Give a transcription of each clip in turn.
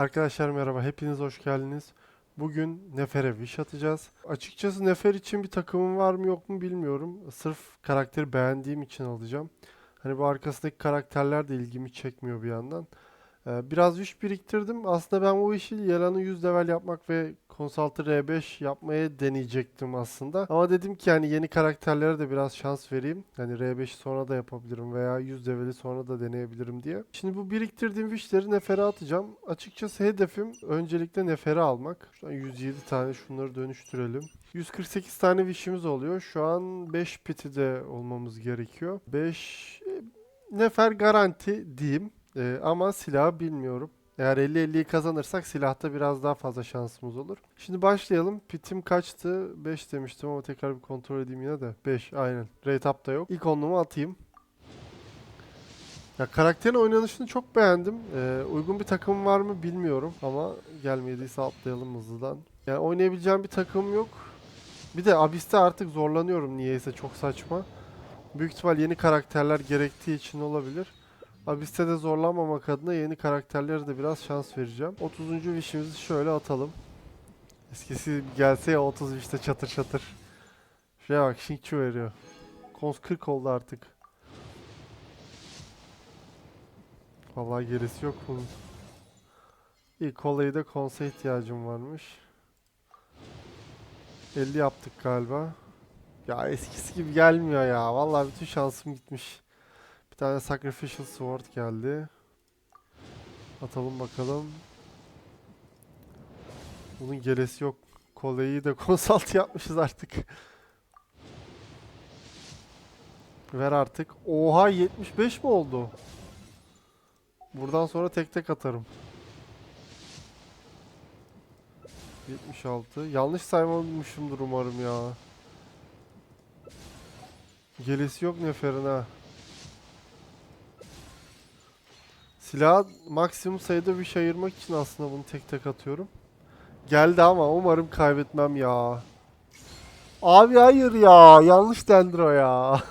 Arkadaşlar merhaba, hepiniz hoş geldiniz. Bugün Nefer'e wish atacağız. Açıkçası Nefer için bir takımım var mı yok mu bilmiyorum. Sırf karakteri beğendiğim için alacağım. Hani bu arkasındaki karakterler de ilgimi çekmiyor bir yandan. Ee, biraz wish biriktirdim. Aslında ben bu işi Yelan'ı 100 level yapmak ve Consult'ı R5 yapmaya deneyecektim aslında. Ama dedim ki yani yeni karakterlere de biraz şans vereyim. Hani R5'i sonra da yapabilirim veya 100 leveli sonra da deneyebilirim diye. Şimdi bu biriktirdiğim wishleri Nefer'e atacağım. Açıkçası hedefim öncelikle Nefer'i almak. Şu an 107 tane şunları dönüştürelim. 148 tane wish'imiz oluyor. Şu an 5 piti de olmamız gerekiyor. 5 Nefer garanti diyeyim. Ee, ama silahı bilmiyorum. Eğer 50-50'yi kazanırsak silahta biraz daha fazla şansımız olur. Şimdi başlayalım. Pitim kaçtı? 5 demiştim ama tekrar bir kontrol edeyim yine de. 5 aynen. Rate up da yok. İlk onluğumu atayım. Ya karakterin oynanışını çok beğendim. Ee, uygun bir takım var mı bilmiyorum ama gelmediyse atlayalım hızlıdan. Yani oynayabileceğim bir takım yok. Bir de Abyss'te artık zorlanıyorum niyeyse çok saçma. Büyük ihtimal yeni karakterler gerektiği için olabilir. Abyss'te de zorlanmamak adına yeni karakterlere de biraz şans vereceğim. 30. wish'imizi şöyle atalım. Eskisi gelse ya 30 wish'te çatır çatır. Şuraya bak Shinkchu veriyor. Kons 40 oldu artık. Vallahi gerisi yok bunun. İlk olayı da konsa ihtiyacım varmış. 50 yaptık galiba. Ya eskisi gibi gelmiyor ya. Vallahi bütün şansım gitmiş. Tane Sacrificial Sword geldi. Atalım bakalım. Bunun gelesi yok. Koleyi de konsalt yapmışız artık. Ver artık. Oha 75 mi oldu? Buradan sonra tek tek atarım. 76. Yanlış saymamışımdır umarım ya. Gelesi yok Nefer'in ha. Silah maksimum sayıda bir şey ayırmak için aslında bunu tek tek atıyorum. Geldi ama umarım kaybetmem ya. Abi hayır ya. Yanlış dendro ya.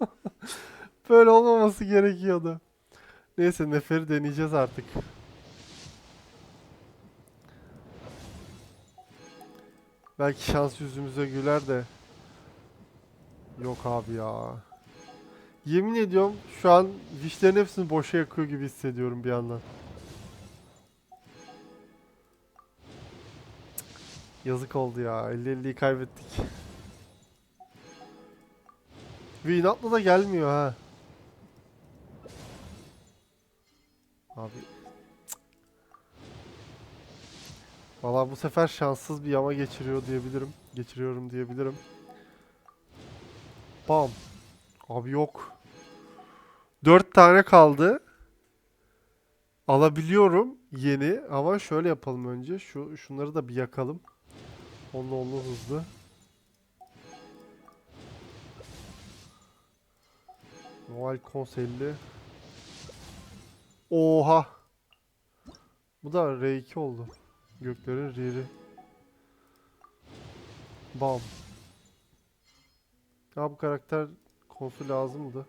Böyle olmaması gerekiyordu. Neyse Nefer'i deneyeceğiz artık. Belki şans yüzümüze güler de. Yok abi ya. Yemin ediyorum şu an vişlerin hepsini boşa yakıyor gibi hissediyorum bir yandan. Yazık oldu ya. 50-50'yi kaybettik. Ve inatla da gelmiyor ha. Abi. Valla bu sefer şanssız bir yama geçiriyor diyebilirim. Geçiriyorum diyebilirim. Bam. Abi yok. Dört tane kaldı. Alabiliyorum yeni ama şöyle yapalım önce. Şu şunları da bir yakalım. Onlu onlu hızlı. Noel konselli. Oha. Bu da R2 oldu. Göklerin riri. Bam. Ya bu karakter konsu lazımdı.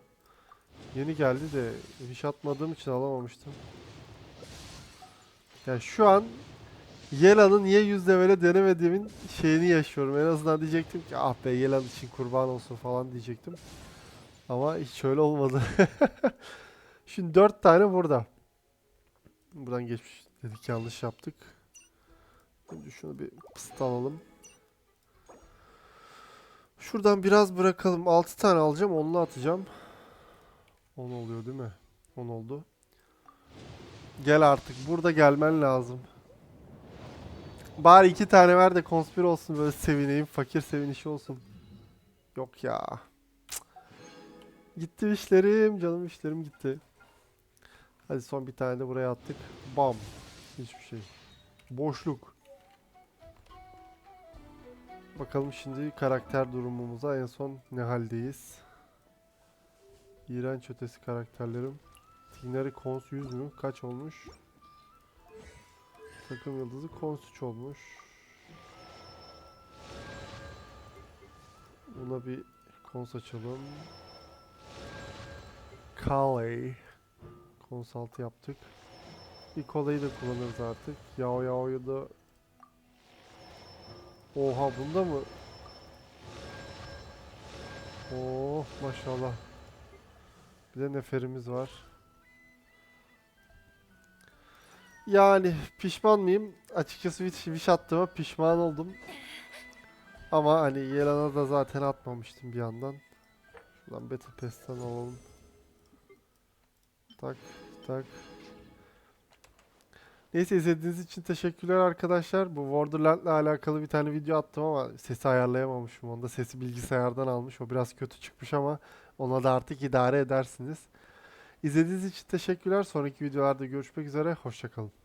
Yeni geldi de hiç atmadığım için alamamıştım. Yani şu an Yela'nı niye 100 levele denemediğimin şeyini yaşıyorum. En azından diyecektim ki ah be Yelan için kurban olsun falan diyecektim. Ama hiç öyle olmadı. Şimdi 4 tane burada. Buradan geçmiş dedik yanlış yaptık. Önce şunu bir pıst alalım. Şuradan biraz bırakalım. 6 tane alacağım. Onlu atacağım. 10 oluyor değil mi? 10 oldu. Gel artık. Burada gelmen lazım. Bari iki tane ver de konspir olsun böyle sevineyim. Fakir sevinişi olsun. Yok ya. Gitti işlerim. Canım işlerim gitti. Hadi son bir tane de buraya attık. Bam. Hiçbir şey. Boşluk. Bakalım şimdi karakter durumumuza en son ne haldeyiz. İğrenç ötesi karakterlerim. Tineri Kons 100 mü? Kaç olmuş? Takım yıldızı Kons 3 olmuş. Buna bir Kons açalım. Kale. Kons 6 yaptık. İlk olayı da kullanırız artık. Yao Yao'yu da... Oha bunda mı? Oh maşallah. Bir de neferimiz var. Yani pişman mıyım? Açıkçası wish, wish attığıma pişman oldum. Ama hani Yelan'a da zaten atmamıştım bir yandan. Şuradan Battle Pass'ten alalım. Tak tak. Neyse izlediğiniz için teşekkürler arkadaşlar. Bu Borderland'la alakalı bir tane video attım ama sesi ayarlayamamışım. Onda sesi bilgisayardan almış. O biraz kötü çıkmış ama ona da artık idare edersiniz. İzlediğiniz için teşekkürler. Sonraki videolarda görüşmek üzere. Hoşçakalın.